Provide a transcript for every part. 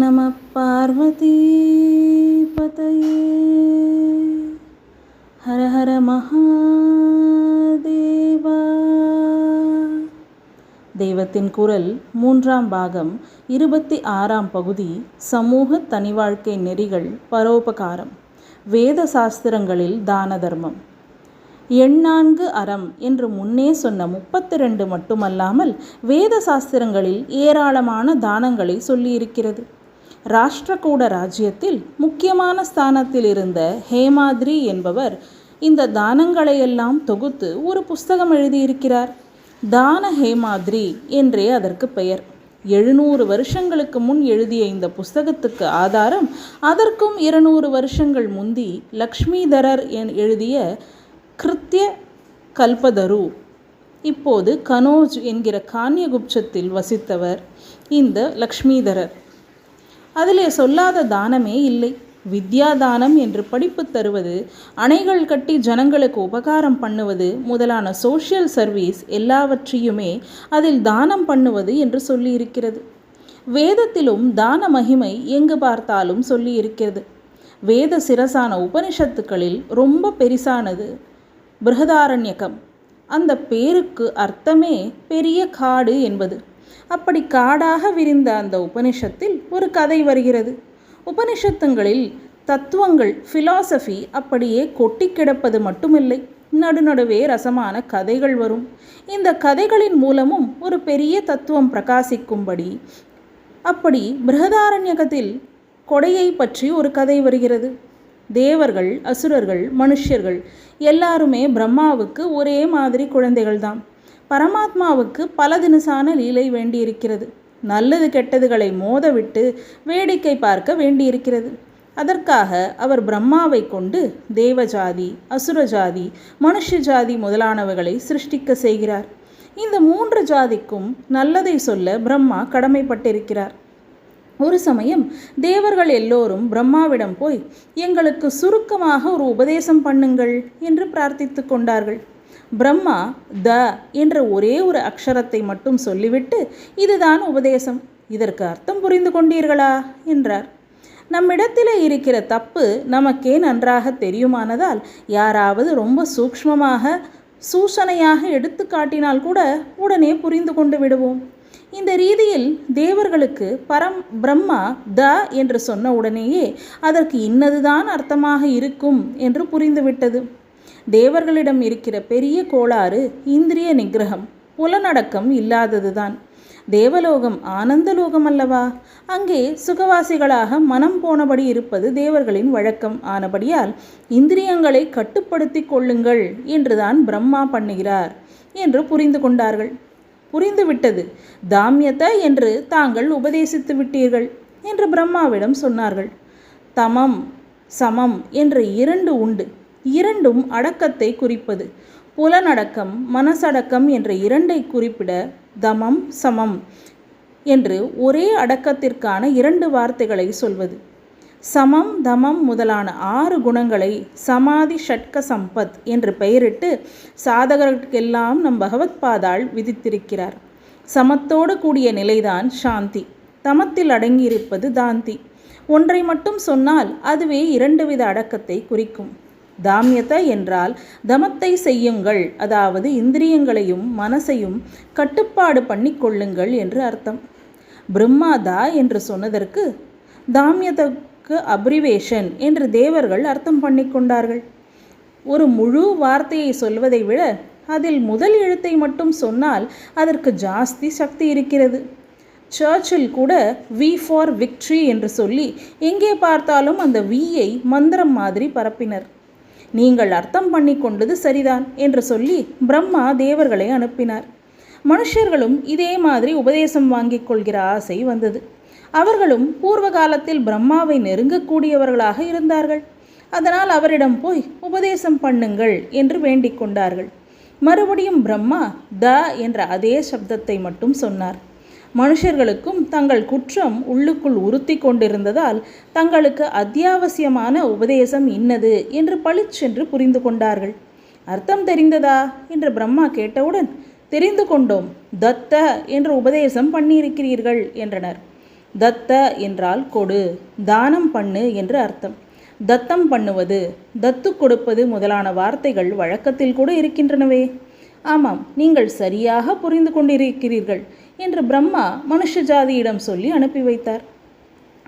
நம பார்வதி பதையே ஹர ஹர மகாதேவா. தெய்வத்தின் குரல் மூன்றாம் பாகம் இருபத்தி ஆறாம் பகுதி சமூக தனிவாழ்க்கை நெறிகள் பரோபகாரம். வேத சாஸ்திரங்களில் தான தர்மம். எண்ணான்கு அறம் என்று முன்னே சொன்ன முப்பத்தி ரெண்டு மட்டுமல்லாமல் வேத சாஸ்திரங்களில் ஏராளமான தானங்களை சொல்லியிருக்கிறது. ராஷ்டிரகூட ராஜ்யத்தில் முக்கியமான ஸ்தானத்தில் இருந்த ஹேமாத்ரி என்பவர் இந்த தானங்களையெல்லாம் தொகுத்து ஒரு புஸ்தகம் எழுதியிருக்கிறார். தான ஹேமாத்ரி என்றே அதற்கு பெயர். எழுநூறு வருஷங்களுக்கு முன் எழுதிய இந்த புஸ்தகத்துக்கு ஆதாரம் அதற்கும் இருநூறு வருஷங்கள் முந்தி லக்ஷ்மிதரர் என் எழுதிய கிருத்திய கல்பதரு இப்போது கனோஜ் என்கிற கான்யகுப்சத்தில் வசித்தவர் இந்த லக்ஷ்மிதரர். அதிலே சொல்லாத தானமே இல்லை. வித்யாதானம் என்று படிப்பு தருவது அணைகள் கட்டி ஜனங்களுக்கு உபகாரம் பண்ணுவது முதலான சோஷியல் சர்வீஸ் எல்லாவற்றையுமே அதில் தானம் பண்ணுவது என்று சொல்லியிருக்கிறது. வேதத்திலும் தான மகிமை எங்கு பார்த்தாலும் சொல்லியிருக்கிறது. வேத சிரசான உபனிஷத்துக்களில் ரொம்ப பெரிசானது பிருகதாரண்யகம் அந்த பேருக்கு அர்த்தமே பெரிய காடு என்பது. அப்படி காடாக விரிந்த அந்த உபனிஷத்தில் ஒரு கதை வருகிறது. உபனிஷத்துங்களில் தத்துவங்கள் ஃபிலாசபி அப்படியே கொட்டி கிடப்பது மட்டுமில்லை. நடுநடுவே ரசமான கதைகள் வரும். இந்த கதைகளின் மூலமும் ஒரு பெரிய தத்துவம் பிரகாசிக்கும்படி அப்படி பிருகதாரண்யகத்தில் கொடையை பற்றி ஒரு கதை வருகிறது. தேவர்கள் அசுரர்கள் மனுஷர்கள் எல்லாருமே பிரம்மாவுக்கு ஒரே மாதிரி குழந்தைகள்தான். பரமாத்மாவுக்கு பல தினசான லீலை வேண்டியிருக்கிறது. நல்லது கெட்டதுகளை மோதவிட்டு வேடிக்கை பார்க்க வேண்டியிருக்கிறது. அதற்காக அவர் பிரம்மாவை கொண்டு தேவஜாதி அசுரஜாதி மனுஷ ஜாதி முதலானவைகளை சிருஷ்டிக்க செய்கிறார். இந்த மூன்று ஜாதிக்கும் நல்லதை சொல்ல பிரம்மா கடமைப்பட்டிருக்கிறார். ஒரு சமயம் தேவர்கள் எல்லோரும் பிரம்மாவிடம் போய் எங்களுக்கு சுருக்கமாக ஒரு உபதேசம் பண்ணுங்கள் என்று பிரார்த்தித்து கொண்டார்கள். பிரம்மா த என்ற ஒரே ஒரு அக்ஷரத்தை மட்டும் சொல்லிவிட்டு இதுதான் உபதேசம். இதற்கு அர்த்தம் புரிந்து கொண்டீர்களா? என்றார். நம்மிடத்தில் இருக்கிற தப்பு நமக்கே நன்றாக தெரியுமானதால் யாராவது ரொம்ப சூக்ஷ்மமாக சூசனையாக எடுத்து காட்டினால் கூட உடனே புரிந்து கொண்டு விடுவோம். இந்த ரீதியில் தேவர்களுக்கு பரம் பிரம்மா த என்று சொன்ன உடனேயே அதற்கு இன்னதுதான் அர்த்தமாக இருக்கும் என்று புரிந்துவிட்டது. தேவர்களிடம் இருக்கிற பெரிய கோளாறு இந்திரிய நிகிரகம் புலனடக்கம் இல்லாததுதான். தேவலோகம் ஆனந்தலோகம் அல்லவா அங்கே சுகவாசிகளாக மனம் போனபடி இருப்பது தேவர்களின் வழக்கம். ஆனபடியால் இந்திரியங்களை கட்டுப்படுத்தி கொள்ளுங்கள் என்றுதான் பிரம்மா பண்ணுகிறார் என்று புரிந்து கொண்டார்கள். புரிந்துவிட்டது தாமியத என்று தாங்கள் உபதேசித்து விட்டீர்கள் என்று பிரம்மாவிடம் சொன்னார்கள். தமம் சமம் என்ற இரண்டு உண்டு. இரண்டும் அடக்கத்தை குறிப்பது. புலனடக்கம் மனசடக்கம் என்ற இரண்டை குறிப்பிட தமம் சமம் என்று ஒரே அடக்கத்திற்கான இரண்டு வார்த்தைகளை சொல்வது. சமம் தமம் முதலான ஆறு குணங்களை சமாதி ஷட்க சம்பத் என்று பெயரிட்டு சாதகர்களுக்கெல்லாம் நம் பகவத்பாதாள் விதித்திருக்கிறார். சமத்தோடு கூடிய நிலைதான் சாந்தி. தமத்தில் அடங்கியிருப்பது தாந்தி. ஒன்றை மட்டும் சொன்னால் அதுவே இரண்டு வித அடக்கத்தை குறிக்கும். தாமியத என்றால் தமத்தை செய்யுங்கள் அதாவது இந்திரியங்களையும் மனசையும் கட்டுப்பாடு பண்ணி கொள்ளுங்கள் என்று அர்த்தம். பிரம்மாதா என்று சொன்னதற்கு தாமியதற்கு அப்ரிவேஷன் என்று தேவர்கள் அர்த்தம் பண்ணி கொண்டார்கள். ஒரு முழு வார்த்தையை சொல்வதை விட அதில் முதல் எழுத்தை மட்டும் சொன்னால் அதற்கு ஜாஸ்தி சக்தி இருக்கிறது. சர்ச்சில் கூட வி ஃபார் விக்ட்ரி என்று சொல்லி எங்கே பார்த்தாலும் அந்த வியை மந்திரம் மாதிரி பரப்பினர். நீங்கள் அர்த்தம் பண்ணி கொண்டது சரிதான் என்று சொல்லி பிரம்மா தேவர்களை அனுப்பினார். மனுஷர்களும் இதே மாதிரி உபதேசம் வாங்கிக் கொள்கிற ஆசை வந்தது. அவர்களும் பூர்வ காலத்தில் பிரம்மாவை நெருங்கக்கூடியவர்களாக இருந்தார்கள். அதனால் அவரிடம் போய் உபதேசம் பண்ணுங்கள் என்று வேண்டிக் கொண்டார்கள். மறுபடியும் பிரம்மா த என்ற அதே சப்தத்தை மட்டும் சொன்னார். மனுஷர்களுக்கும் தங்கள் குற்றம் உள்ளுக்குள் உறுத்தி கொண்டிருந்ததால் தங்களுக்கு அத்தியாவசியமான உபதேசம் இன்னது என்று பளிச்சென்று புரிந்து கொண்டார்கள். அர்த்தம் தெரிந்ததா? என்று பிரம்மா கேட்டவுடன் தெரிந்து கொண்டோம். தத்த என்று உபதேசம் பண்ணியிருக்கிறீர்கள் என்றனர். தத்த என்றால் கொடு தானம் பண்ணு என்று அர்த்தம். தத்தம் பண்ணுவது தத்து கொடுப்பது முதலான வார்த்தைகள் வழக்கத்தில் கூட இருக்கின்றனவே. ஆமாம் நீங்கள் சரியாக புரிந்து கொண்டிருக்கிறீர்கள். என்று பிரம்மா மனுஷ ஜாதியிடம் சொல்லி அனுப்பி வைத்தார்.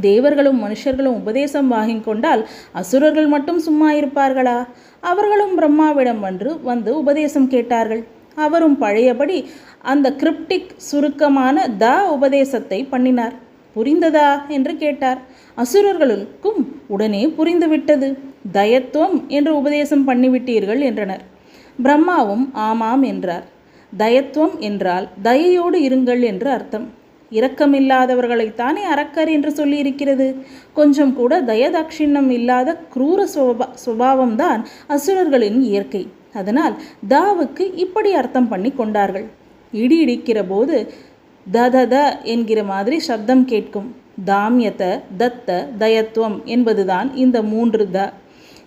தேவர்களும் மனுஷர்களும் உபதேசம் வாங்கிக் கொண்டால் அசுரர்கள் மட்டும் சும்மா இருப்பார்களா? அவர்களும் பிரம்மாவிடம் வந்து வந்து உபதேசம் கேட்டார்கள். அவரும் பழையபடி அந்த கிரிப்டிக் சுருக்கமான த உபதேசத்தை பண்ணினார். புரிந்ததா? என்று கேட்டார். அசுரர்களுக்கும் உடனே புரிந்துவிட்டது. தயத்துவம் என்று உபதேசம் பண்ணிவிட்டீர்கள் என்றனர். பிரம்மாவும் ஆமாம் என்றார். தயத்துவம் என்றால் தயையோடு இருங்கள் என்று அர்த்தம். இரக்கமில்லாதவர்களைத்தானே அரக்கர் என்று சொல்லியிருக்கிறது. கொஞ்சம் கூட தயதாட்சிண்ணம் இல்லாத குரூர சுவபா சுபாவம்தான் அசுரர்களின் இயற்கை. அதனால் தாவுக்கு இப்படி அர்த்தம் பண்ணி கொண்டார்கள். இடி இடிக்கிற போது ததத என்கிற மாதிரி சப்தம் கேட்கும். தாமியத தத்த தயத்துவம் என்பதுதான் இந்த மூன்று த.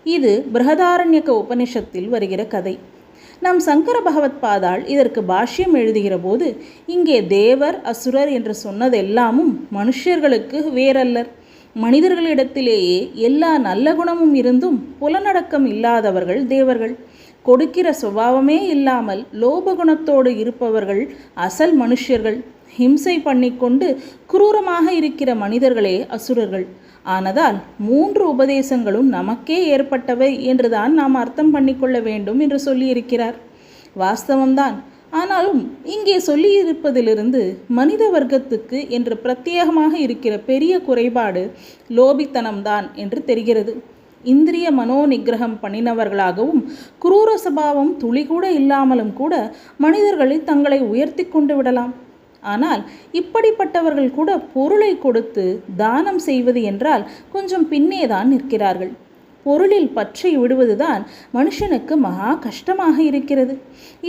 இது பிரகதாரண்யக்க உபனிஷத்தில் வருகிற கதை. நம் சங்கர பகவத் பாதாள் இதற்கு பாஷ்யம் எழுதுகிற போது இங்கே தேவர் அசுரர் என்று சொன்னதெல்லாமும் மனுஷர்களுக்கு வேறல்லர். மனிதர்களிடத்திலேயே எல்லா நல்ல குணமும் இருந்தும் புலனடக்கம் இல்லாதவர்கள் தேவர்கள். கொடுக்கிற சுபாவமே இல்லாமல் லோபகுணத்தோடு இருப்பவர்கள் அசல் மனுஷர்கள். ஹிம்சை பண்ணிக்கொண்டு குரூரமாக இருக்கிற மனிதர்களே அசுரர்கள். ஆனதால் மூன்று உபதேசங்களும் நமக்கே ஏற்பட்டவை என்றுதான் நாம் அர்த்தம் பண்ணிக்கொள்ள வேண்டும் என்று சொல்லியிருக்கிறார். வாஸ்தவம்தான். ஆனாலும் இங்கே சொல்லியிருப்பதிலிருந்து மனித வர்க்கத்துக்கு என்று பிரத்யேகமாக இருக்கிற பெரிய குறைபாடு லோபித்தனம்தான் என்று தெரிகிறது. இந்திரிய மனோ நிகிரகம் பண்ணினவர்களாகவும் குரூர சபாவம் துளி கூட இல்லாமலும் கூட மனிதர்களை தங்களை உயர்த்தி கொண்டு விடலாம். ஆனால் இப்படிப்பட்டவர்கள் கூட பொருளை கொடுத்து தானம் செய்வது என்றால் கொஞ்சம் பின்னே தான் நிற்கிறார்கள். பொருளில் பற்றி விடுவதுதான் மனுஷனுக்கு மகா கஷ்டமாக இருக்கிறது.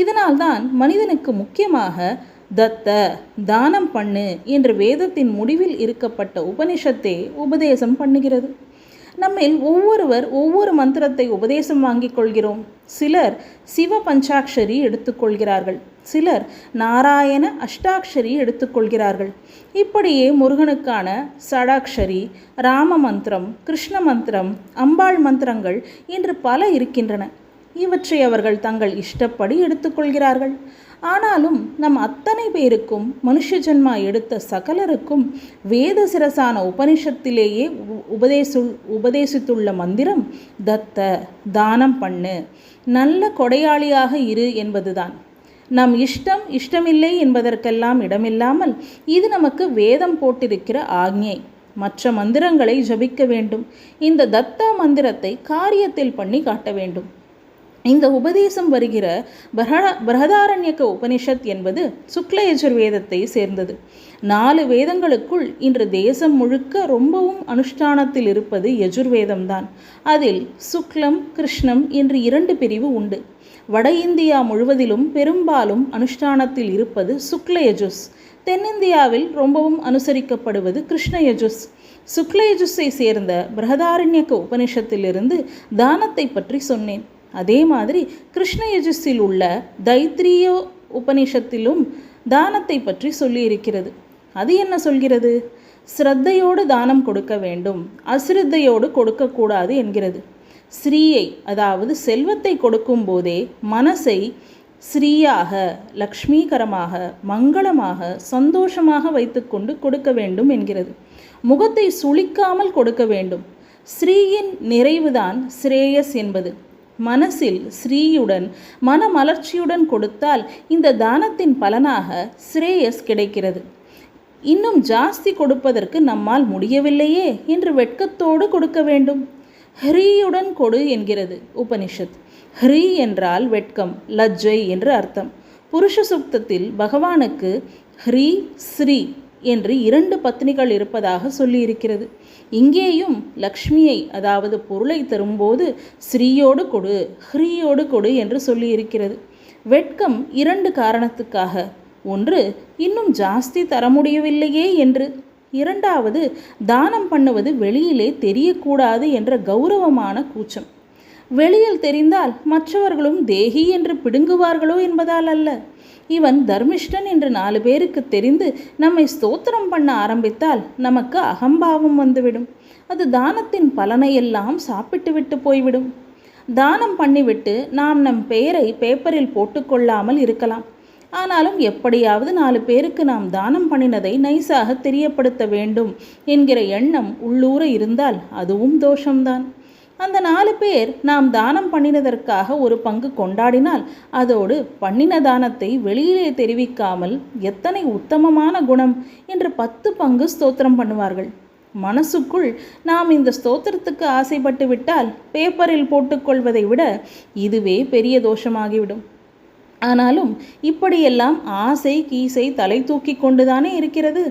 இதனால்தான் மனிதனுக்கு முக்கியமாக தத்த தானம் பண்ணு என்ற வேதத்தின் முடிவில் இருக்கப்பட்ட உபனிஷத்தே உபதேசம் பண்ணுகிறது. நம்மில் ஒவ்வொருவர் ஒவ்வொரு மந்திரத்தை உபதேசம் வாங்கிக் கொள்கிறோம். சிலர் சிவ பஞ்சாட்சரி எடுத்துக்கொள்கிறார்கள் சிலர் நாராயண அஷ்டாட்சரி எடுத்துக்கொள்கிறார்கள். இப்படியே முருகனுக்கான சடாட்சரி ராம மந்திரம் கிருஷ்ண மந்திரம் அம்பாள் மந்திரங்கள் என்று பல இருக்கின்றன. இவற்றை அவர்கள் தங்கள் இஷ்டப்படி எடுத்துக்கொள்கிறார்கள். ஆனாலும் நம் அத்தனை பேருக்கும் மனுஷ ஜென்மா எடுத்த சகலருக்கும் வேத சிரசான உபனிஷத்திலேயே உபதேசு உபதேசித்துள்ள மந்திரம் தத்த தானம் பண்ணு நல்ல கொடையாளியாக இரு என்பதுதான். நம் இஷ்டம் இஷ்டமில்லை என்பதற்கெல்லாம் இடமில்லாமல் இது நமக்கு வேதம் போட்டிருக்கிற ஆக்ஞை. மற்ற மந்திரங்களை ஜபிக்க வேண்டும். இந்த தத்தா மந்திரத்தை காரியத்தில் பண்ணி காட்ட வேண்டும். இந்த உபதேசம் வருகிற பிரஹ பிரகதாரண்யக்க உபனிஷத் என்பது சுக்ல யஜுர்வேதத்தை சேர்ந்தது. நாலு வேதங்களுக்குள் இன்று தேசம் முழுக்க ரொம்பவும் அனுஷ்டானத்தில் இருப்பது யஜுர்வேதம்தான். அதில் சுக்லம் கிருஷ்ணம் என்று இரண்டு பிரிவு உண்டு. வட இந்தியா முழுவதிலும் பெரும்பாலும் அனுஷ்டானத்தில் இருப்பது சுக்ல யஜுஸ் தென்னிந்தியாவில் ரொம்பவும் அனுசரிக்கப்படுவது கிருஷ்ண யஜுஸ் சுக்ல சேர்ந்த பிரகதாரண்யக்க உபனிஷத்திலிருந்து தானத்தை பற்றி சொன்னேன். அதே மாதிரி கிருஷ்ண யஜுஸில் உள்ள தைத்திரிய உபனிஷத்திலும் தானத்தை பற்றி சொல்லியிருக்கிறது. அது என்ன சொல்கிறது? ஸ்ரத்தையோடு தானம் கொடுக்க வேண்டும் அசிரத்தையோடு கொடுக்கக்கூடாது என்கிறது. ஸ்ரீயை அதாவது செல்வத்தை கொடுக்கும் போதே மனசை ஸ்ரீயாக லக்ஷ்மீகரமாக மங்களமாக சந்தோஷமாக வைத்துக்கொண்டு கொடுக்க வேண்டும் என்கிறது. முகத்தை சுளிக்காமல் கொடுக்க வேண்டும். ஸ்ரீயின் நிறைவுதான் ஸ்ரேயஸ் என்பது. மனசில் ஸ்ரீயுடன் மனமலர்ச்சியுடன் கொடுத்தால் இந்த தானத்தின் பலனாக ஸ்ரேயஸ் கிடைக்கிறது. இன்னும் ஜாஸ்தி கொடுப்பதற்கு நம்மால் முடியவில்லையே என்று வெட்கத்தோடு கொடுக்க வேண்டும். ஹ்ரீயுடன் கொடு என்கிறது உபனிஷத். ஹ்ரீ என்றால் வெட்கம் லஜ்ஜை என்று அர்த்தம். புருஷ சுப்தத்தில் பகவானுக்கு ஹ்ரீ ஸ்ரீ. என்று இரண்டு பத்னிகள் இருப்பதாக சொல்லியிருக்கிறது. இங்கேயும் லக்ஷ்மியை அதாவது பொருளை தரும்போது ஸ்ரீயோடு கொடு ஹ்ரீயோடு கொடு என்று சொல்லியிருக்கிறது. வெட்கம் இரண்டு காரணத்துக்காக. ஒன்று இன்னும் ஜாஸ்தி தர முடியவில்லையே என்று. இரண்டாவது தானம் பண்ணுவது வெளியிலே தெரியக்கூடாது என்ற கௌரவமான கூச்சம். வெளியில் தெரிந்தால் மற்றவர்களும் தேகி என்று பிடுங்குவார்களோ என்பதால் அல்ல. இவன் தர்மிஷ்டன் என்று நாலு பேருக்கு தெரிந்து நம்மை ஸ்தோத்திரம் பண்ண ஆரம்பித்தால் நமக்கு அகம்பாவம் வந்துவிடும். அது தானத்தின் பலனையெல்லாம் சாப்பிட்டு விட்டு போய்விடும். தானம் பண்ணிவிட்டு நாம் நம் பெயரை பேப்பரில் போட்டுக்கொள்ளாமல் இருக்கலாம். ஆனாலும் எப்படியாவது நாலு பேருக்கு நாம் தானம் பண்ணினதை நைஸாக தெரியப்படுத்த வேண்டும் என்கிற எண்ணம் உள்ளூர இருந்தால் அதுவும் தோஷம்தான். அந்த நாலு பேர் நாம் தானம் பண்ணினதற்காக ஒரு பங்கு கொண்டாடினால் அதோடு பண்ணின தானத்தை வெளியிலே தெரிவிக்காமல் எத்தனை உத்தமமான குணம் என்று பத்து பங்கு ஸ்தோத்திரம் பண்ணுவார்கள். மனசுக்குள் நாம் இந்த ஸ்தோத்திரத்துக்கு ஆசைப்பட்டு விட்டால் பேப்பரில் போட்டுக்கொள்வதை விட இதுவே பெரிய தோஷமாகிவிடும். ஆனாலும் இப்படியெல்லாம் ஆசை கீசை தலை தூக்கி கொண்டுதானே இருக்கிறது?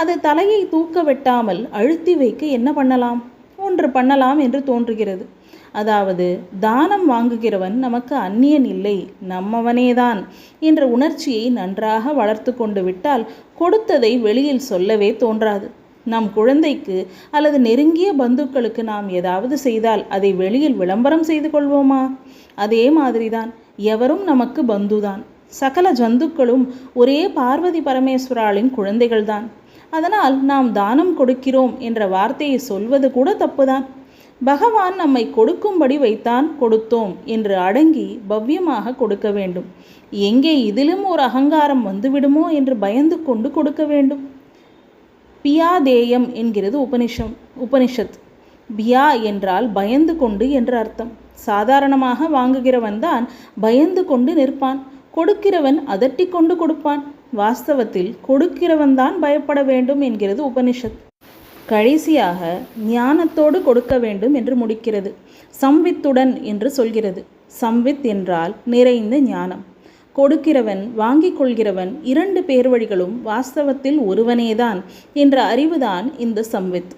அது தலையை தூக்க வெட்டாமல் அழுத்தி வைக்க என்ன பண்ணலாம்? ஒன்று பண்ணலாம் என்று தோன்றுகிறது. அதாவது தானம் வாங்குகிறவன் நமக்கு அந்நியன் இல்லை நம்மவனேதான் என்ற உணர்ச்சியை நன்றாக வளர்த்து கொண்டு விட்டால் கொடுத்ததை வெளியில் சொல்லவே தோன்றாது. நம் குழந்தைக்கு அல்லது நெருங்கிய பந்துக்களுக்கு நாம் ஏதாவது செய்தால் அதை வெளியில் விளம்பரம் செய்து கொள்வோமா? அதே மாதிரிதான் எவரும் நமக்கு பந்துதான். சகல ஜந்துக்களும் ஒரே பார்வதி பரமேஸ்வராளின் குழந்தைகள்தான். அதனால் நாம் தானம் கொடுக்கிறோம் என்ற வார்த்தையை சொல்வது கூட தப்புதான். பகவான் நம்மை கொடுக்கும்படி வைத்தான் கொடுத்தோம் என்று அடங்கி பவ்யமாக கொடுக்க வேண்டும். எங்கே இதிலும் ஒரு அகங்காரம் வந்துவிடுமோ என்று பயந்து கொண்டு கொடுக்க வேண்டும். பியாதேயம் என்கிறது உபனிஷம் உபனிஷத். பியா என்றால் பயந்து கொண்டு என்று அர்த்தம். சாதாரணமாக வாங்குகிறவன் தான் பயந்து கொண்டு நிற்பான். கொடுக்கிறவன் அதட்டி கொண்டு கொடுப்பான். வாஸ்தவத்தில் கொடுக்கிறவன் தான் பயப்பட வேண்டும் என்கிறது உபனிஷத். கடைசியாக ஞானத்தோடு கொடுக்க வேண்டும் என்று முடிக்கிறது. சம்வித்துடன் என்று சொல்கிறது. சம்வித் என்றால் நிறைந்த ஞானம். கொடுக்கிறவன் வாங்கிக் கொள்கிறவன் இரண்டு பேர் வழிகளும் வாஸ்தவத்தில் ஒருவனேதான் என்ற அறிவுதான் இந்த சம்வித்.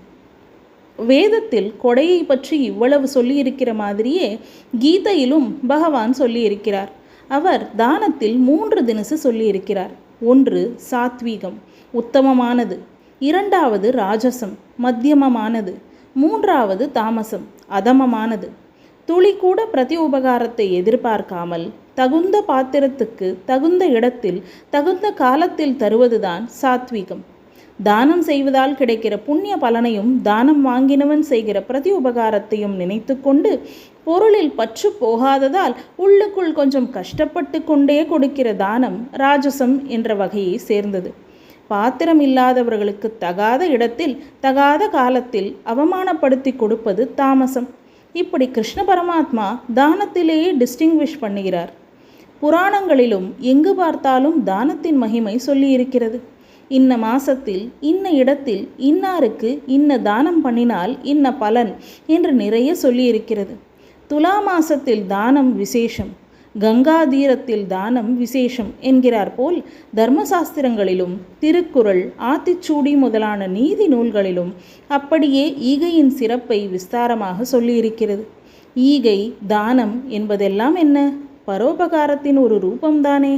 வேதத்தில் கொடையை பற்றி இவ்வளவு சொல்லியிருக்கிற மாதிரியே கீதையிலும் பகவான் சொல்லியிருக்கிறார். அவர் தானத்தில் மூன்று தினசு சொல்லியிருக்கிறார். ஒன்று சாத்வீகம் உத்தமமானது. இரண்டாவது ராஜசம் மத்தியமமானது. மூன்றாவது தாமசம் அதமமானது. துளி கூட பிரதி உபகாரத்தை எதிர்பார்க்காமல் தகுந்த பாத்திரத்துக்கு தகுந்த இடத்தில் தகுந்த காலத்தில் தருவதுதான் சாத்வீகம். தானம் செய்வதால் கிடைக்கிற புண்ணிய பலனையும் தானம் வாங்கினவன் செய்கிற பிரதி உபகாரத்தையும் நினைத்து கொண்டு பொருளில் பற்று போகாததால் உள்ளுக்குள் கொஞ்சம் கஷ்டப்பட்டு கொண்டே கொடுக்கிற தானம் ராஜசம் என்ற வகையை சேர்ந்தது. பாத்திரம் இல்லாதவர்களுக்கு தகாத இடத்தில் தகாத காலத்தில் அவமானப்படுத்தி கொடுப்பது தாமசம். இப்படி கிருஷ்ண பரமாத்மா தானத்திலேயே டிஸ்டிங்விஷ் பண்ணுகிறார். புராணங்களிலும் எங்கு பார்த்தாலும் தானத்தின் மகிமை சொல்லியிருக்கிறது. இன்ன மாசத்தில் இன்ன இடத்தில் இன்னாருக்கு இன்ன தானம் பண்ணினால் இன்ன பலன் என்று நிறைய சொல்லியிருக்கிறது. துலா மாசத்தில் தானம் விசேஷம் கங்கா தீரத்தில் தானம் விசேஷம் என்கிறார் போல் தர்மசாஸ்திரங்களிலும் திருக்குறள் ஆத்திச்சூடி முதலான நீதி நூல்களிலும் அப்படியே ஈகையின் சிறப்பை விஸ்தாரமாக சொல்லியிருக்கிறது. ஈகை தானம் என்பதெல்லாம் என்ன? பரோபகாரத்தின் ஒரு ரூபம்தானே.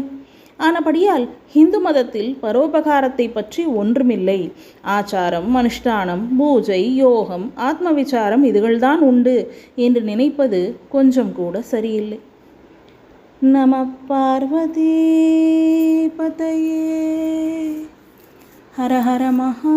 ஆனபடியால் ஹிந்து மதத்தில் பரோபகாரத்தை பற்றி ஒன்றுமில்லை. ஆச்சாரம் அனுஷ்டானம் பூஜை யோகம் ஆத்ம விசாரம் இதுகள்தான் உண்டு என்று நினைப்பது கொஞ்சம் கூட சரியில்லை. நம பார்வதி பதையே. ஹர ஹர மகாதேவா.